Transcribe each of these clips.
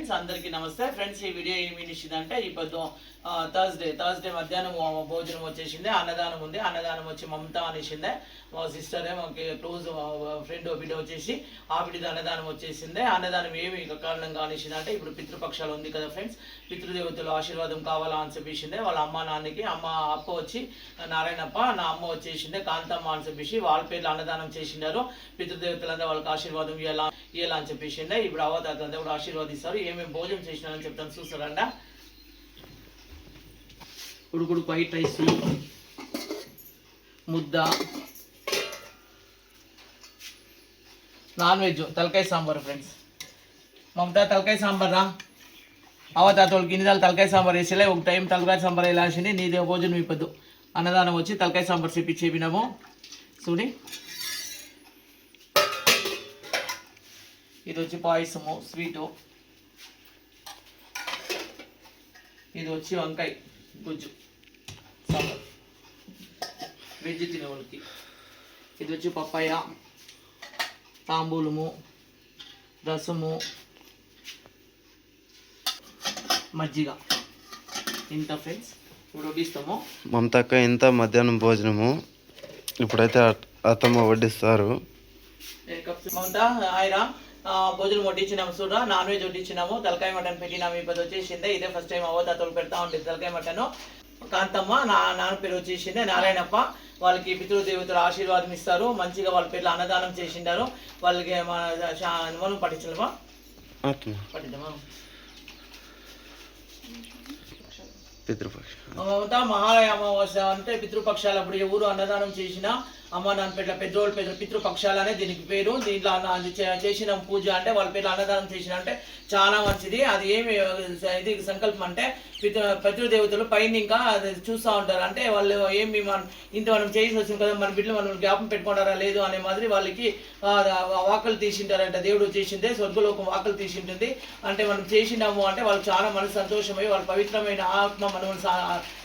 Friends అందరికీ నమస్తే. Friends ఈ వీడియో ఏమి ఇచ్చిందంటే ఈ పొద్దు థర్స్డే థర్స్డే మధ్యాహ్నం భోజనం వచ్చేసింది అన్నదానం ఉంది. అన్నదానం వచ్చి మమత అనేసిందే మా సిస్టర్ మాకు క్లోజ్ ఫ్రెండ్ బిడ్డ వచ్చేసి ఆ బిడ్డ అన్నదానం వచ్చేసిందే. అన్నదానం ఏమి కారణంగా అనేసింది అంటే ఇప్పుడు పితృపక్షాలు ఉంది కదా ఫ్రెండ్స్ పితృదేవతలు ఆశీర్వాదం కావాలా అని చెప్పేసిందే. వాళ్ళ అమ్మ నాన్నకి అమ్మ అప్ప వచ్చి నారాయణప్ప నా అమ్మ వచ్చేసిందే కాంతమ్మ అని చెప్పేసి వాళ్ళ పేర్లు అన్నదానం చేసిండారు. పితృదేవతలంతా వాళ్ళకి ఆశీర్వాదం ఇవ్వాలా ఇవ్వాలా అని చెప్పేసిందే. ఇప్పుడు అవతారులంతా కూడా ఆశీర్వాదిస్తారు. ఏమేమి భోజనం చేసినారని చెప్తాను. చూస్తారంట ఉడుకుడు వైట్ రైస్ ముద్ద నాన్ వెజ్ తలకాయ సాంబార్ ఫ్రెండ్స్ మమతా తలకాయ సాంబార్? రా అవతాతోళ్ళకి ఇన్ని దాలు తలకాయ సాంబార్ వేసేలే. ఒక టైం తలకాయ సాంబార్ వేలాల్సింది నీదే భోజనం ఇప్పద్దు అన్నదానం వచ్చి తలకాయ సాంబార్ చెప్పి చెప్పినాము చూడి. ఇది వచ్చి పాయసము స్వీటు. ఇది వచ్చి వంకాయ గుజ్జు సాంబార్. వెజ్ తినే వాళ్ళకి ఇది వచ్చి పప్పాయ తాంబూలము రసము మజ్జిగ. ఇంత ఫ్రెండ్స్ ఇప్పుడు వడ్డిస్తాము మమతక్క ఇంత మధ్యాహ్నం భోజనము. ఇప్పుడైతే అత్తమ్మ వడ్డిస్తారు. మమత ఆయన భోజనం వడ్డించినాము చూడ నాన్ వెజ్ వడ్డించినాము తలకాయ మటన్ పెట్టినాము ఇప్పుడు వచ్చేసిందే ఇదే ఫస్ట్ టైం అవతాతలు పెడతా ఉంటుంది తలకాయ మటన్. కాంతమ్మ నా నాన్న పేరు వచ్చేసిందే నారాయణప్ప. వాళ్ళకి పితృదేవతలు ఆశీర్వాదం ఇస్తారు మంచిగా వాళ్ళ పేర్లు అన్నదానం చేసిండారు. వాళ్ళకి మన పట్టించలేమా పట్టిద్దామా పితృపక్ష. మహాలయ అమావాస్య అంటే పితృపక్షాలు అప్పుడు ఎవరు అన్నదానం చేసినా అమ్మ నాన్న పెద్ద పెద్దోళ్ళ పెద్ద పితృపక్షాలనే దీనికి పేరు. దీంట్లో చే- చేసిన పూజ అంటే వాళ్ళ పేర్లు అన్నదానం చేసిన అంటే చాలా మంచిది. అది ఏమి ఇది సంకల్పం అంటే పితృ పితృదేవతలు పైన ఇంకా అది చూస్తూ ఉంటారు. అంటే వాళ్ళు ఏమి మనం ఇంత మనం చేసి వచ్చింది కదా మన బిడ్డలు మనం జ్ఞాపం పెట్టుకుంటారా లేదు అనే మాదిరి వాళ్ళకి వాకలు తీసింటారంట. దేవుడు చేసిందే స్వర్గలోకం వాకలు తీసింటుంది. అంటే మనం చేసినాము అంటే వాళ్ళు చాలా మనసు సంతోషమై వాళ్ళు పవిత్రమైన ఆత్మ మనం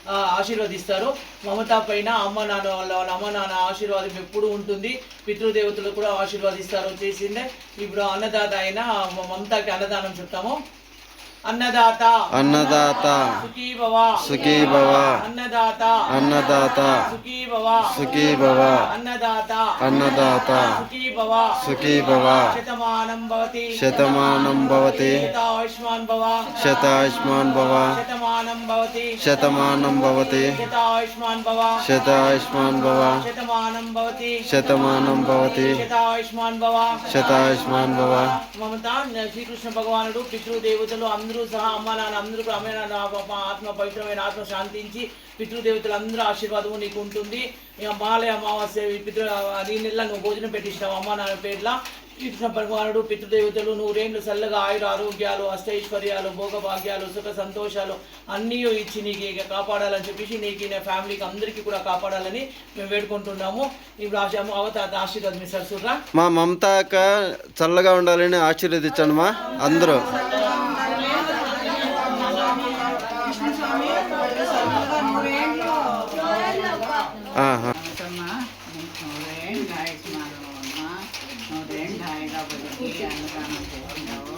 ఆశీర్వదిస్తారు. మమత పైన అమ్మ నాన్న వాళ్ళ వాళ్ళ అమ్మ నాన్న ఆశీర్వాదం ఎప్పుడు ఉంటుంది. పితృదేవతలు కూడా ఆశీర్వదిస్తారు. చేసిందే ఇప్పుడు అన్నదాత అయిన మమతకి అన్నదానం చెప్తాము. అన్నదాత. అన్నదాత. సుఖీ భవ సుఖీ భవ అన్నదాత. అన్నదాత. సుఖీ సుఖీ భవ అన్నదాత. అన్నదాత. సుఖీ భవ సుఖీ భవ శతమానం భవతి. శతమానం భవతి. శతాయుష్మాన్ భవ. శతాయుష్మాన్ భవ. శతమానం భవతి. శతమానం భవతి. శతాయుష్మాన్ భవ. శతాయుష్మాన్ భవ. శతమానం భవతి. శతమానం భవతి. శతాయుష్మాన్ భవ. శతాయుష్మాన్ భవ. మమత శ్రీకృష్ణ భగవానుడు పితృదేవతలు అందరూ సహా అమ్మ నాన్న అందరూ ఆత్మ పవిత్రమైన ఆత్మ శాంతించి పితృదేవతలు అందరూ ఆశీర్వాదము నీకు ఉంటుంది ఇక మాలయ అమావాస్య ఈ పితృ ఈ నెల నువ్వు భోజనం పెట్టించినావు అమ్మ నాన్న పేర్ల. శ్రీకృష్ణ భగవానుడు పితృదేవతలు నూరేండ్లు చల్లగా ఆయుర ఆరోగ్యాలు అష్టైశ్వర్యాలు భోగభాగ్యాలు సుఖ సంతోషాలు అన్నీ ఇచ్చి నీకు ఇక కాపాడాలని చెప్పేసి నీకు నీ ఫ్యామిలీకి అందరికీ కూడా కాపాడాలని మేము వేడుకుంటున్నాము. ఇప్పుడు ఆశ అవతాత ఆశీర్వాదం ఇస్తారు చూడరా? మా మమత అక్క చల్లగా ఉండాలని ఆశీర్వదించండి మా అందరూ ఆహా. అమ్మా నూరేళ్ళు ఆయుష్మాను అమ్మా నూరేళ్ళు హాయిగా బతికి అన్నదానం చేసినావు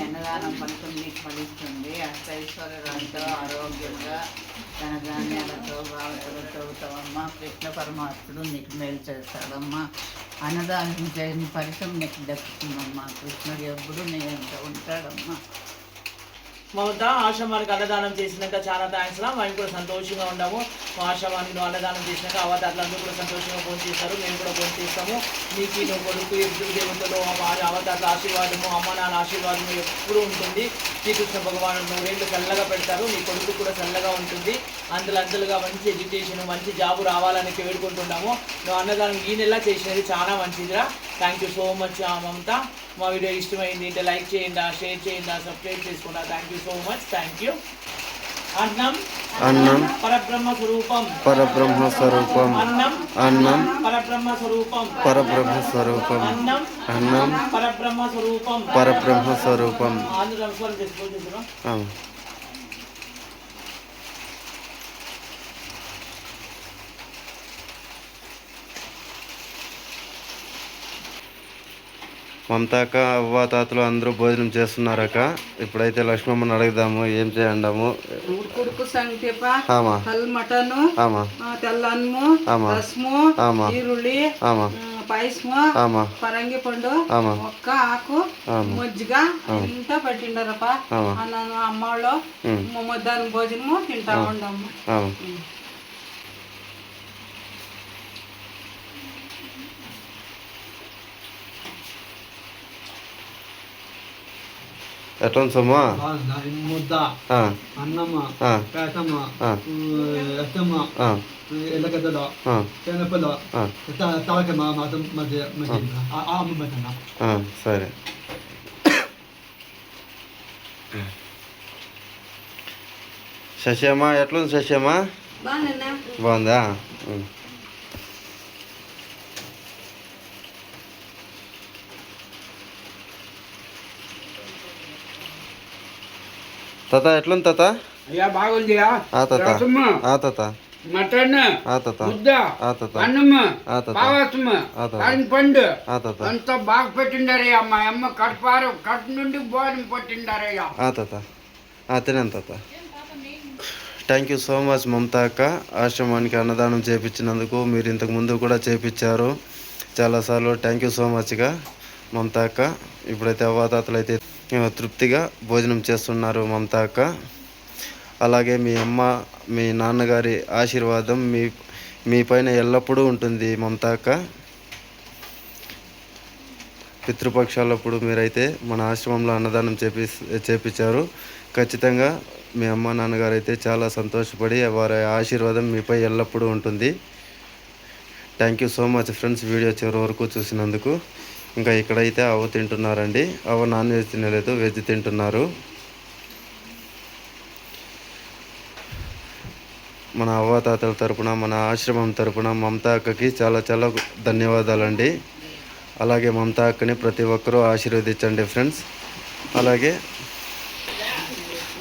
అన్నదానం ఫలితం నీకు ఫలిస్తుంది అష్టైశ్వర్యాలతో ఆరోగ్యంగా ధనధాన్యాలతో భావతలతో అవుతావమ్మా కృష్ణ పరమాత్ముడు నీకు మేలు చేస్తాడమ్మా అన్నదానం చేసిన ఫలితం నీకు దక్కుతుందమ్మా. కృష్ణుడు ఎప్పుడు నీ ఎంత ఉంటాడమ్మా. మమత ఆశ్రమానికి అన్నదానం చేసినాక చాలా థ్యాంక్స్ రా. మేము కూడా సంతోషంగా ఉన్నాము. మా ఆశ్రమానికి అన్నదానం చేసినాక అవతారులందరూ కూడా సంతోషంగా ఫోన్ చేస్తారు. మేము కూడా ఫోన్ చేస్తాము. నీకు నువ్వు కొడుకు ఇద్దరు దేవతలు అవతారుల ఆశీర్వాదము అమ్మ నాన్న ఆశీర్వాదము ఎప్పుడూ ఉంటుంది. శ్రీకృష్ణ భగవాను నూరేళ్ళు చల్లగా పెడతారు. నీ కొడుకు కూడా చల్లగా ఉంటుంది. అందులో అంతలుగా మంచి ఎడ్యుకేషన్ మంచి జాబు రావాలని వేడుకుంటున్నాము. నువ్వు అన్నదానం ఈ నెల చేసినది చాలా మంచిదిరా. Thank you so much Mamata. మా వీడియో ఇష్టమైంది అంటే లైక్ చేయండి షేర్ చేయండి సబ్స్క్రైబ్ చేసుకుంటా. Thank you so much thank you అన్నం. అన్నం. పరబ్రహ్మ స్వరూపం. పరబ్రహ్మ స్వరూపం. అన్నం. అన్నం. పరబ్రహ్మ స్వరూపం. పరబ్రహ్మ స్వరూపం. అన్నం. అన్నం. పరబ్రహ్మ స్వరూపం. పరబ్రహ్మ స్వరూపం. ఆంధ్ర నమస్కారం చేసుకోవచ్చు మమతాక అవ్వ తాతలు అందరూ భోజనం చేస్తున్నారక్క. ఇప్పుడైతే లక్ష్మమ్మని అడుగుదాము ఏం చేయండాము? ఉడుకుడుకు సంగతిప కల్ మటను ఆమా. ఆ, తెల్ల అన్నము ఆమా. రసము ఆ, పాయసము ఆమా. పరంగి పండు ఒక్క ఆకు. మజ్జిగ ఇంత పెట్టిండారప్ప. అమ్మవాళ్ళు ఉమ్. మధ్యాహ్నం భోజనము తింటా ఉండము. ఎట్లా ఉంది సొమ్మా ముద్ద ఆ, అన్నమ్మ ఆ, పేటమ్మ ఆ, రసమ్మ ఆ, ఎల్లగడ్డలు ఆ, శనగలు ఆ, తలక మధ్య మధ్య మధ్య అమ్మ మధ్యన ఆ, సరే శశమ్మ ఎట్లుంది శశమ్మ బాగుందా తాత ఎట్లుంది తాత? అయ్యా బాగుందియా ఆ తాత. ఆ తాత. మటన్. ఆ తాత. ముద్ద. ఆ తాత. అన్నము. ఆ తాత. పావసము. ఆ తాత. పండు. ఆ తాత. అంతా బాగా పెట్టిండారయ్యా మా అమ్మ కడపారు కట్ నుండి భోజనం పెట్టిండారయ్యా. ఆ తాత. ఆ తినాను తాత. Thank you so much Mamata అక్క. ఆశ్రమానికి అన్నదానం చేపించినందుకు మీరు ఇంతకు ముందు కూడా చేపించారు. చాలాసార్లు థ్యాంక్ యూ సో మచ్గా మమతా అక్క. ఇప్పుడైతే అవ్వాతాతలు అయితే తృప్తిగా భోజనం చేస్తున్నారు మమతా అక్క. అలాగే మీ అమ్మ మీ నాన్నగారి ఆశీర్వాదం మీ మీ పైన ఎల్లప్పుడూ ఉంటుంది మమతా అక్క. పితృపక్షాలప్పుడు మీరైతే మన ఆశ్రమంలో అన్నదానం చేపి చేపించారు ఖచ్చితంగా మీ అమ్మ నాన్నగారు అయితే చాలా సంతోషపడి వారి ఆశీర్వాదం మీపై ఎల్లప్పుడూ ఉంటుంది. Thank you so much friends video చివరి వరకు చూసినందుకు ఇంకా ఇక్కడైతే అవ తింటున్నారండి. అవ నాన్ వెజ్ తినలేదు వెజ్ తింటున్నారు. మన అవ్వాతాతల తరపున మన ఆశ్రమం తరపున మమతా అక్కకి చాలా చాలా ధన్యవాదాలండి. అలాగే మమతా అక్కని ప్రతి ఒక్కరూ ఆశీర్వదించండి ఫ్రెండ్స్. అలాగే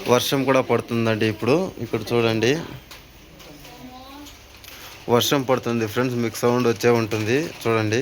వర్షం కూడా పడుతుందండి ఇప్పుడు. ఇక్కడ చూడండి. వర్షం పడుతుంది ఫ్రెండ్స్ మీకు సౌండ్ వచ్చే ఉంటుంది. చూడండి.